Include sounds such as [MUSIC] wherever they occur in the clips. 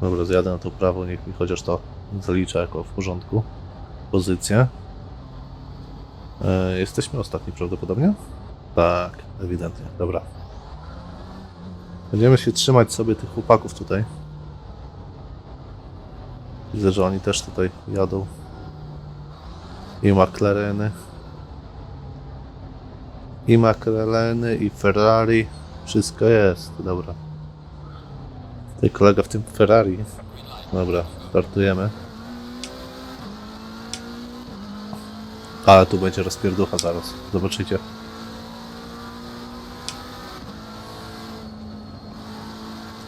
Dobra, zjadę na to prawo, niech mi chociaż to zalicza jako w porządku. Pozycję. E, jesteśmy ostatni prawdopodobnie? Tak, ewidentnie. Dobra. Będziemy się trzymać sobie tych chłopaków tutaj. Widzę, że oni też tutaj jadą. I McLareny. I McLareny, i Ferrari. Wszystko jest, dobra. Tutaj kolega w tym Ferrari. Dobra, startujemy. Ale tu będzie rozpierducha zaraz. Zobaczycie.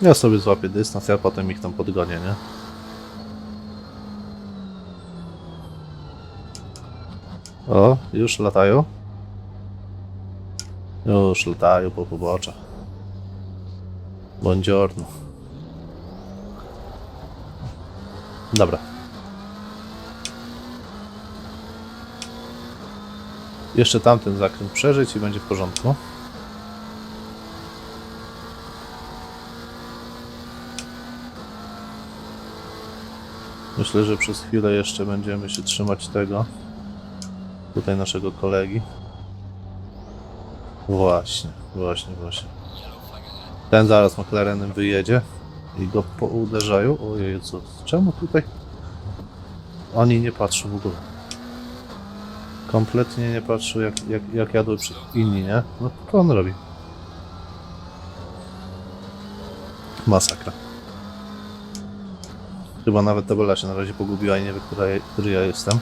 Ja sobie złapię dystans, ja potem ich tam podgonię, nie? O, już latają. Już latają po poboczach. Buongiorno. Dobra. Jeszcze tamten zakręt przeżyć i będzie w porządku. Myślę, że przez chwilę jeszcze będziemy się trzymać tego. Tutaj naszego kolegi. Właśnie, właśnie, właśnie. Ten zaraz McLarenem wyjedzie i go pouderzają. Ojej, co? Czemu tutaj? Oni nie patrzą w ogóle. Kompletnie nie patrzą jak, jak, jak przy inni, nie? No co on robi? Masakra. Chyba nawet tabela się na razie pogubiła i nie wie, która, który ja jestem.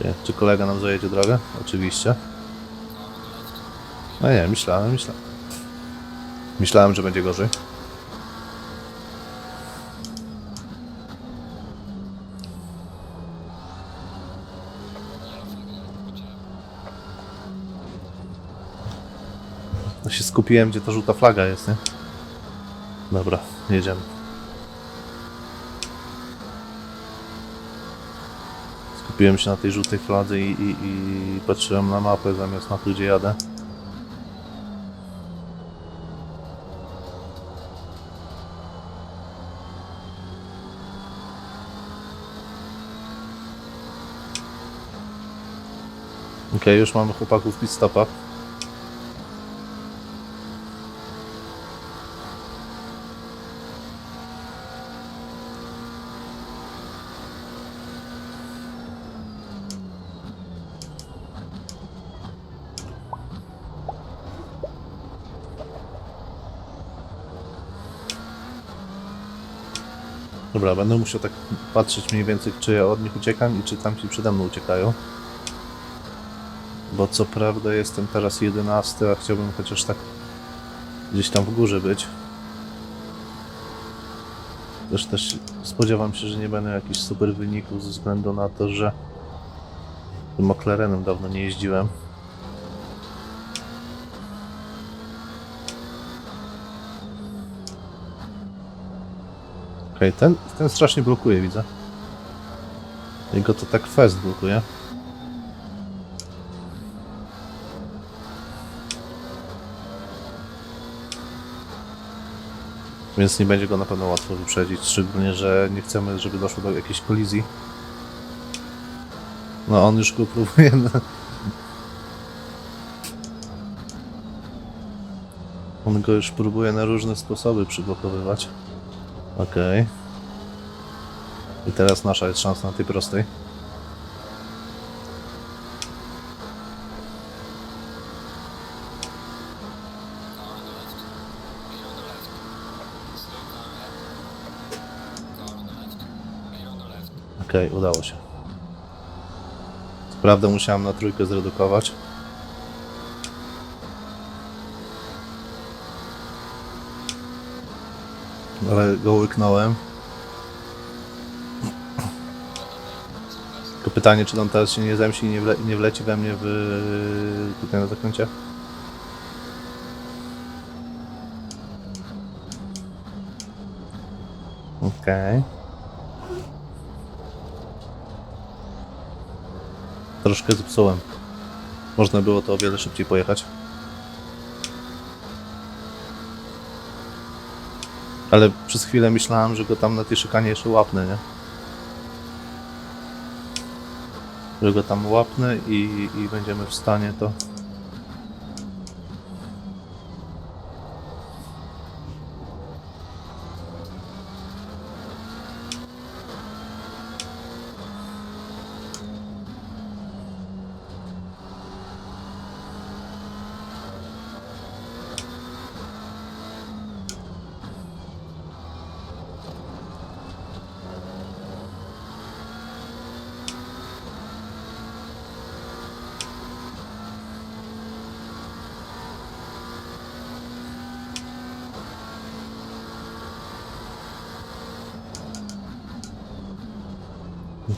Okej, Czy kolega nam zajedzie drogę? Oczywiście. No nie, myślałem, myślałem. Myślałem, że będzie gorzej. No się skupiłem, gdzie ta żółta flaga jest, nie? Dobra, jedziemy. Skupiłem się na tej żółtej fladze i, i, i patrzyłem na mapę zamiast na to, gdzie jadę. Już mamy chłopaków pit stopach. Dobra, będę musiał tak patrzeć mniej więcej, czy ja od nich uciekam i czy tamci przede mną uciekają. Bo co prawda jestem teraz 11, a chciałbym chociaż tak gdzieś tam w górze być. Też też spodziewam się, że nie będę jakichś super wyników ze względu na to, że tym McLarenem dawno nie jeździłem. Okej, ten, ten strasznie blokuje, widzę. Jego to tak fest blokuje. Więc nie będzie go na pewno łatwo wyprzedzić, szczególnie, że nie chcemy, żeby doszło do jakiejś kolizji. No on już go próbuje. na- On go już próbuje na różne sposoby przyblokowywać. Okej. I teraz nasza jest szansa na tej prostej. Okej, udało się. Prawda musiałem na trójkę zredukować. Ale go łyknąłem. Tylko pytanie, czy on teraz się nie zemści i nie, wle, nie wleci we mnie w, tutaj na zakręcie? Okej. Troszkę zepsułem. Można było to o wiele szybciej pojechać. Ale przez chwilę myślałem, że go tam na tej szykanie jeszcze łapnę, nie? Że go tam łapnę i, i będziemy w stanie to...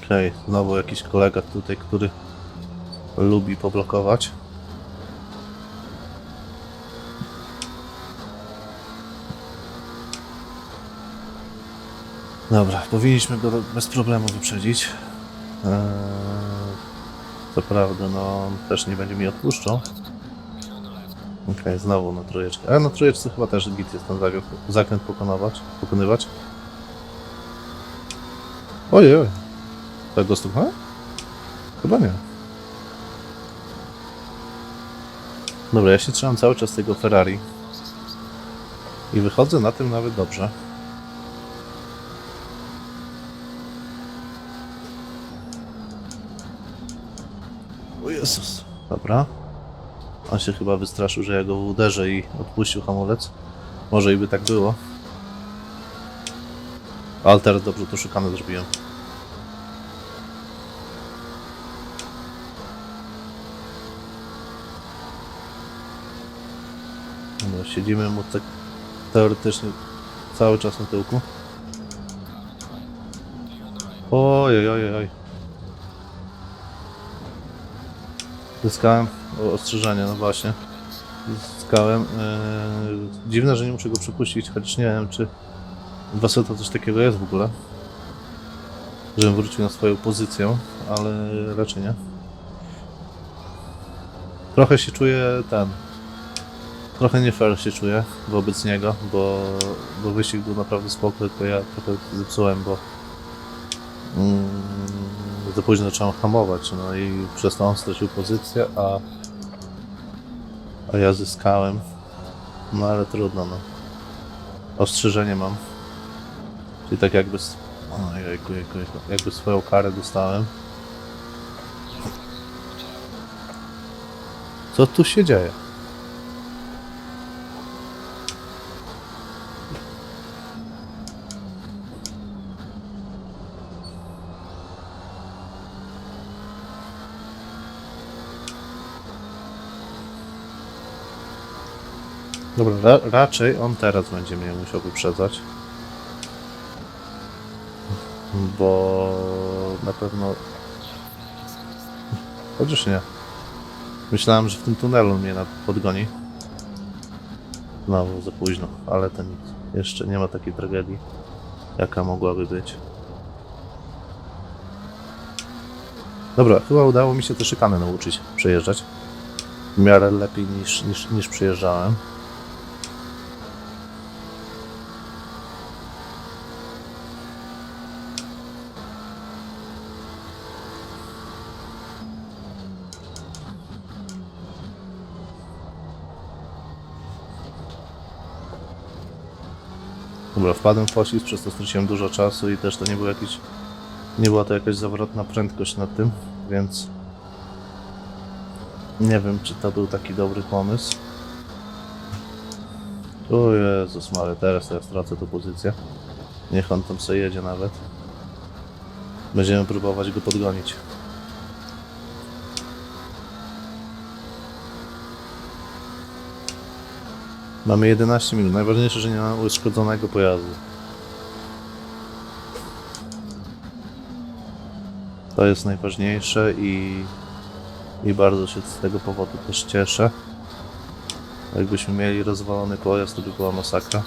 Okej, znowu jakiś kolega tutaj, który lubi poblokować. Dobra, powinniśmy go bez problemu wyprzedzić. Eee, co prawda, no też nie będzie mi odpuszczał. Okej, znowu na trójeczkę. Ale na trójeczce chyba też git jest ten zakręt pokonywać, pokonywać. Ojej, go stuknąłem? Chyba nie. Dobra, ja się trzymam cały czas tego Ferrari. I wychodzę na tym nawet dobrze. O Jezus. Dobra. On się chyba wystraszył, że ja go uderzę i odpuścił hamulec. Może i by tak było. Ale teraz dobrze to szykanę zrobiłem. No, siedzimy mu tak teoretycznie cały czas na tyłku. Oj, oj, oj, oj. Zyskałem ostrzeżenie, no właśnie. Zyskałem. Yy, dziwne, że nie muszę go przepuścić, chociaż nie wiem, czy w Assetto coś takiego jest w ogóle. Żebym wrócił na swoją pozycję, ale raczej nie. Trochę się czuję ten. Trochę nie fair się czuję wobec niego, bo, bo wyścig był naprawdę spoko, tylko ja trochę zepsułem, bo mm, za późno zacząłem hamować, no i przez to on stracił pozycję, a, a ja zyskałem. No ale trudno, no. Ostrzeżenie mam. Czyli tak jakby... O, jejku, jejku. Jakby swoją karę dostałem. Co tu się dzieje? Dobra, ra raczej on teraz będzie mnie musiał wyprzedzać. Bo na pewno. Chociaż nie. Myślałem, że w tym tunelu mnie podgoni. Znowu za późno, ale to nic. Jeszcze nie ma takiej tragedii, jaka mogłaby być. Dobra, chyba udało mi się te szykany nauczyć przejeżdżać. W miarę lepiej niż, niż, niż przejeżdżałem. Dobra, wpadłem w poślizg, przez to straciłem dużo czasu i też to nie był jakiś... Nie była to jakaś zawrotna prędkość na tym, więc... Nie wiem, czy to był taki dobry pomysł. O Jezus Mary, teraz to ja stracę tę pozycję. Niech on tam sobie jedzie nawet. Będziemy próbować go podgonić. Mamy 11 minut. Najważniejsze, że nie mamy uszkodzonego pojazdu. To jest najważniejsze i, i bardzo się z tego powodu też cieszę. Jakbyśmy mieli rozwalony pojazd, to by była masakra.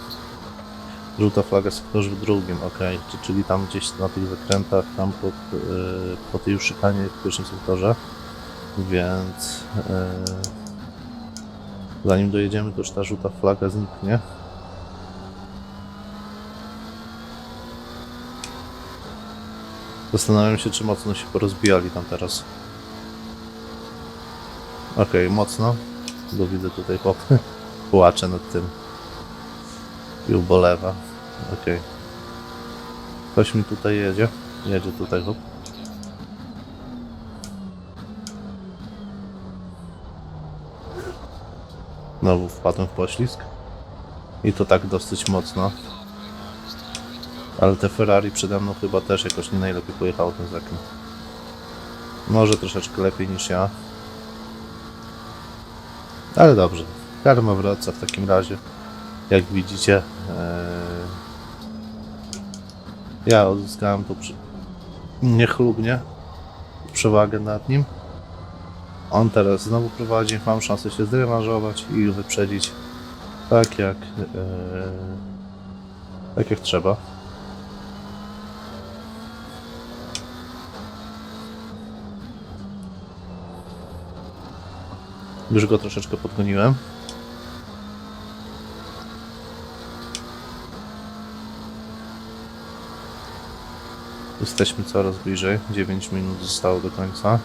Żółta flaga w sektorze drugim, ok, czyli tam gdzieś na tych zakrętach, tam po, yy, po tej już szykanie w pierwszym sektorze. Więc yy, Zanim dojedziemy, to już ta żółta flaga zniknie. Zastanawiam się, czy mocno się porozbijali tam teraz. Okej, okay, mocno. Bo widzę tutaj chłop [LAUGHS] płacze nad tym. I ubolewa. Okej. Okay. Ktoś mi tutaj jedzie. Jedzie tutaj chłop. Znowu wpadłem w poślizg. I to tak dosyć mocno. Ale te Ferrari przede mną chyba też jakoś nie najlepiej pojechało ten zakręt. Może troszeczkę lepiej niż ja. Ale dobrze. Karma wraca w takim razie. Jak widzicie, eee, ja odzyskałem tu przy... niechlubnie przewagę nad nim. On teraz znowu prowadzi, mam szansę się zrewanżować i wyprzedzić tak jak eee, tak jak trzeba. Już go troszeczkę podgoniłem. Jesteśmy coraz bliżej. 9 minut zostało do końca.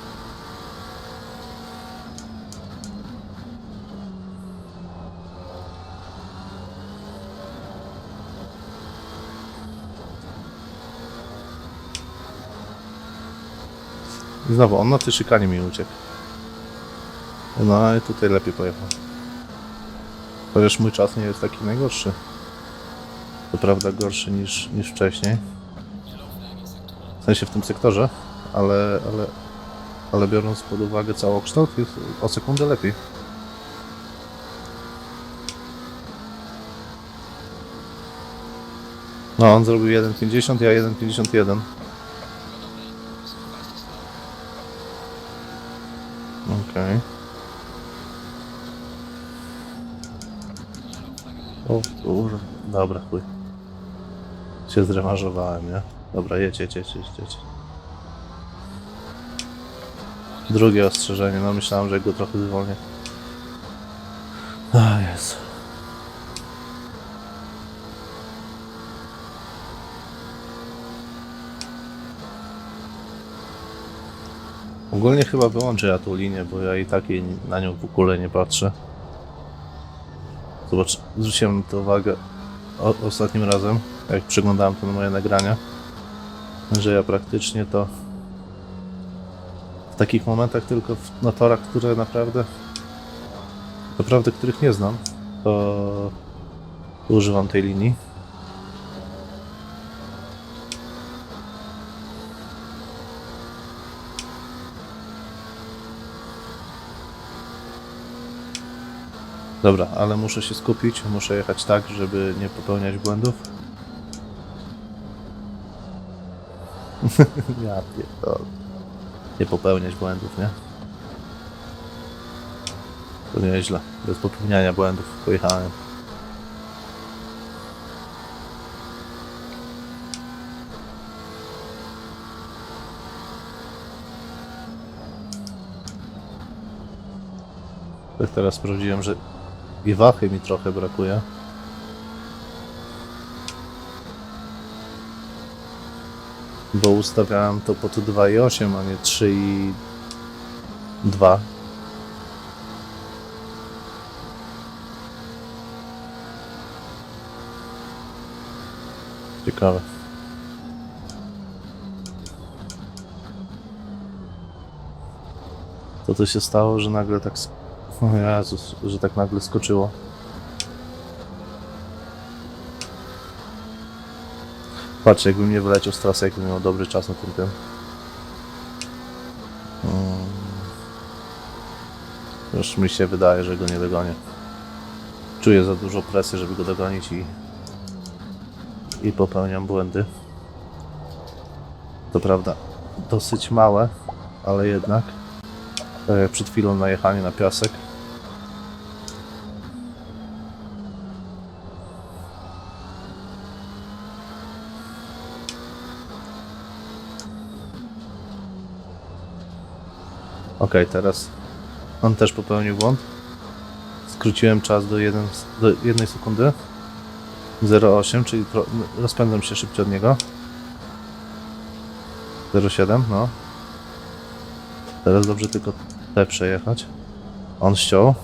Znowu, on na tej szykanie mi uciekł. No i tutaj lepiej pojechał. Chociaż mój czas nie jest taki najgorszy. To prawda gorszy niż, niż wcześniej. W sensie w tym sektorze, ale, ale, ale biorąc pod uwagę całokształt jest o sekundę lepiej. No, on zrobił 1.50, ja 1.51. Okej. O kurwa, dobra, chuj. Się zrewanżowałem, nie? Dobra, jedź, jedź, jedź, jedź, jedź. Drugie ostrzeżenie, no myślałem, że go trochę zwolnię. A Jezu. Ogólnie chyba wyłączę ja tą linię, bo ja i tak jej na nią w ogóle nie patrzę. Zobacz, zwróciłem to uwagę o, ostatnim razem, jak przeglądałem te moje nagrania, że ja praktycznie to w takich momentach tylko w, na torach, które naprawdę naprawdę których nie znam, to używam tej linii. Dobra, ale muszę się skupić, muszę jechać tak, żeby nie popełniać błędów. [LAUGHS] ja pierdolę. Nie popełniać błędów, nie? To nieźle. Bez popełniania błędów pojechałem. Tak teraz sprawdziłem, że i mi trochę brakuje. Bo ustawiałem to pod 2,8, a nie 3,2. Ciekawe. Co to się stało, że nagle tak... O Jezus, że tak nagle skoczyło. Patrz, jakbym nie wyleciał z trasy, jakbym miał dobry czas na tym tym. Mm. Już mi się wydaje, że go nie dogonię. Czuję za dużo presji, żeby go dogonić i... I popełniam błędy. To prawda, dosyć małe, ale jednak. Tak przed chwilą najechanie na piasek. Ok, teraz on też popełnił błąd. Skróciłem czas do, 1, do 1 sekundy. 0,8, czyli rozpędzam się szybciej od niego. 07, no. Teraz dobrze tylko te przejechać. On ściął.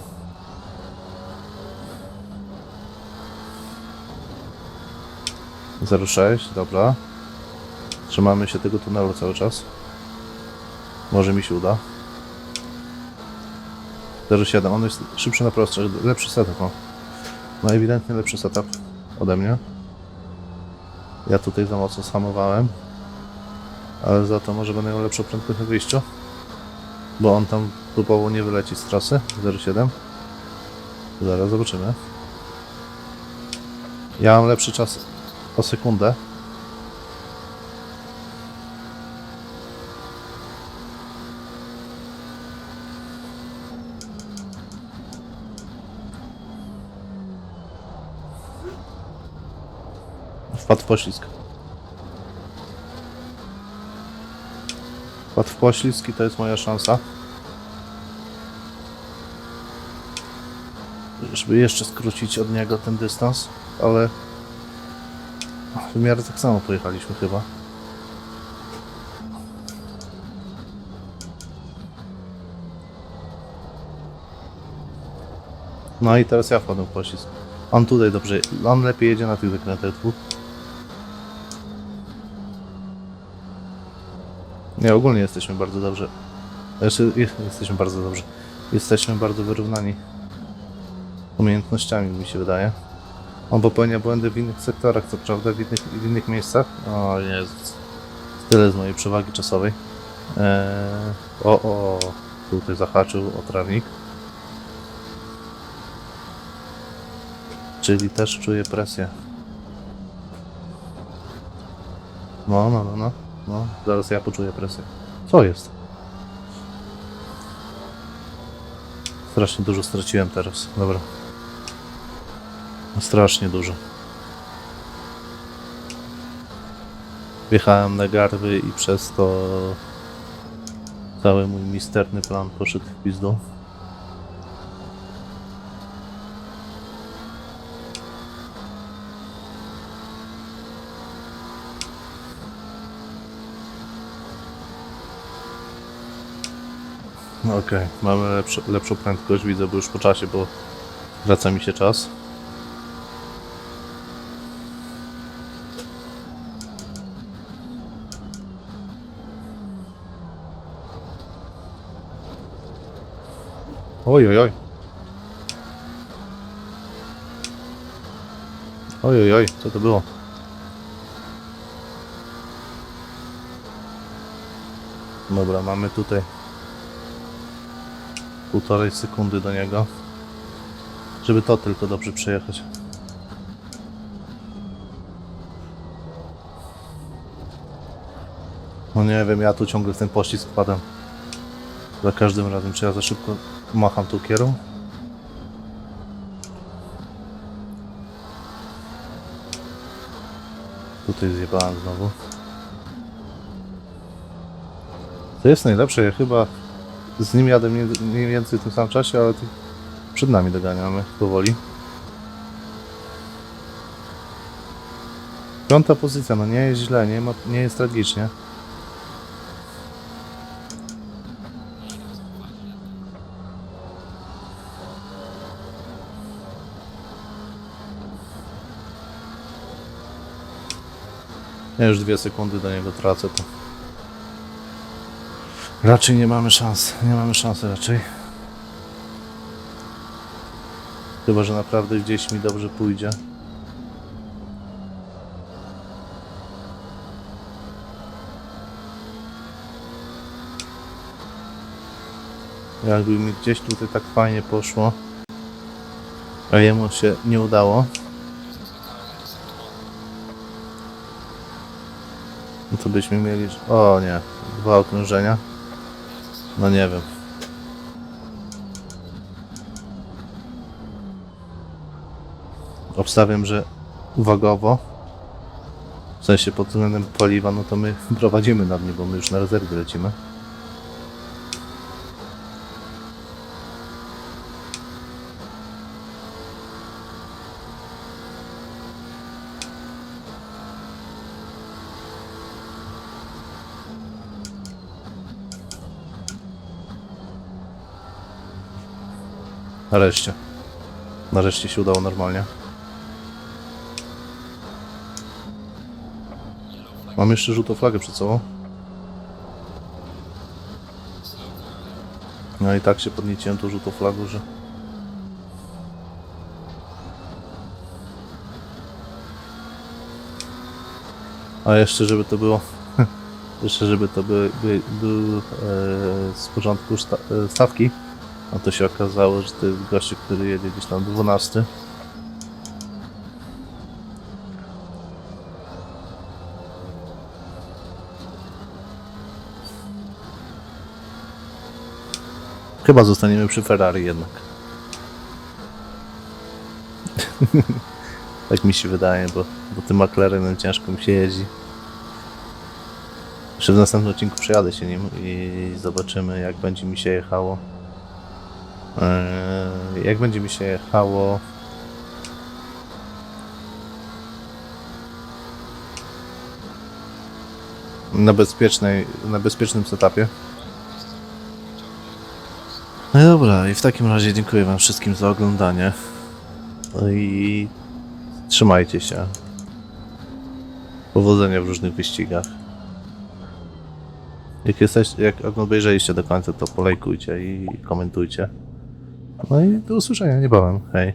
Zero dobra. Trzymamy się tego tunelu cały czas. Może mi się uda. 07, on jest szybszy na prostsze, lepszy setup ma. Ma ewidentnie lepszy setup ode mnie. Ja tutaj za mocno samowałem. Ale za to może będę miał lepszą prędkość na wyjściu. Bo on tam próbował nie wylecieć z trasy 07. Zaraz zobaczymy. Ja mam lepszy czas o sekundę. Wpadł w poślizg. Wpadł w poślizg i to jest moja szansa. Żeby jeszcze skrócić od niego ten dystans, ale w miarę tak samo pojechaliśmy chyba. No i teraz ja wpadłem w poślizg. On tutaj dobrze, on lepiej jedzie na tych zakrętach dwóch. Nie, ogólnie jesteśmy bardzo dobrze. Znaczy, je- jesteśmy bardzo dobrze. Jesteśmy bardzo wyrównani umiejętnościami, mi się wydaje. On popełnia błędy w innych sektorach, co prawda, w innych, w innych miejscach. O Jezus. Tyle z mojej przewagi czasowej. Eee, o, o, tutaj zahaczył o trawnik. Czyli też czuję presję. No, no, no, no. No, zaraz ja poczuję presję. Co jest? Strasznie dużo straciłem teraz. Dobra. Strasznie dużo. Wjechałem na garby i przez to cały mój misterny plan poszedł w pizdu. No Okej, mamy lepsze, lepszą prędkość, widzę, bo już po czasie, bo wraca mi się czas. Oj, oj, oj. Oj, oj, oj, co to było? Dobra, mamy tutaj półtorej sekundy do niego. Żeby to tylko dobrze przejechać. No nie wiem, ja tu ciągle w ten pościsk wpadam. Za każdym razem, czy ja za szybko macham tą kierą? Tutaj zjebałem znowu. To jest najlepsze, ja chyba z nim jadę mniej, więcej w tym samym czasie, ale przed nami doganiamy powoli. Piąta pozycja, no nie jest źle, nie, ma, nie jest tragicznie. Ja już dwie sekundy do niego tracę, to raczej nie mamy szans. Nie mamy szansy raczej. Chyba, że naprawdę gdzieś mi dobrze pójdzie. Jakby mi gdzieś tutaj tak fajnie poszło, a jemu się nie udało. No to byśmy mieli. O nie, dwa okrążenia. No nie wiem. Obstawiam, że uwagowo. W sensie pod względem paliwa, no to my prowadzimy nad nim, bo my już na rezerwie lecimy. Nareszcie. Nareszcie się udało normalnie. Mam jeszcze żółtą flagę przed sobą. No i tak się podnieciłem tą żółtą flagą, że... A jeszcze żeby to było... [LAUGHS] jeszcze żeby to by, by, był e, z porządku e, stawki, a to się okazało, że to jest gościu, który jedzie gdzieś tam 12. Chyba zostaniemy przy Ferrari jednak. [LAUGHS] tak mi się wydaje, bo, bo tym McLarenem ciężko mi się jeździ. Jeszcze w następnym odcinku przejadę się nim i zobaczymy jak będzie mi się jechało. Eee, jak będzie mi się jechało na bezpiecznej, na bezpiecznym setupie. No dobra, i w takim razie dziękuję wam wszystkim za oglądanie. No i trzymajcie się. Powodzenia w różnych wyścigach. Jak, jesteś, jak obejrzeliście do końca, to polejkujcie i komentujcie. No i do usłyszenia niebawem. Hej.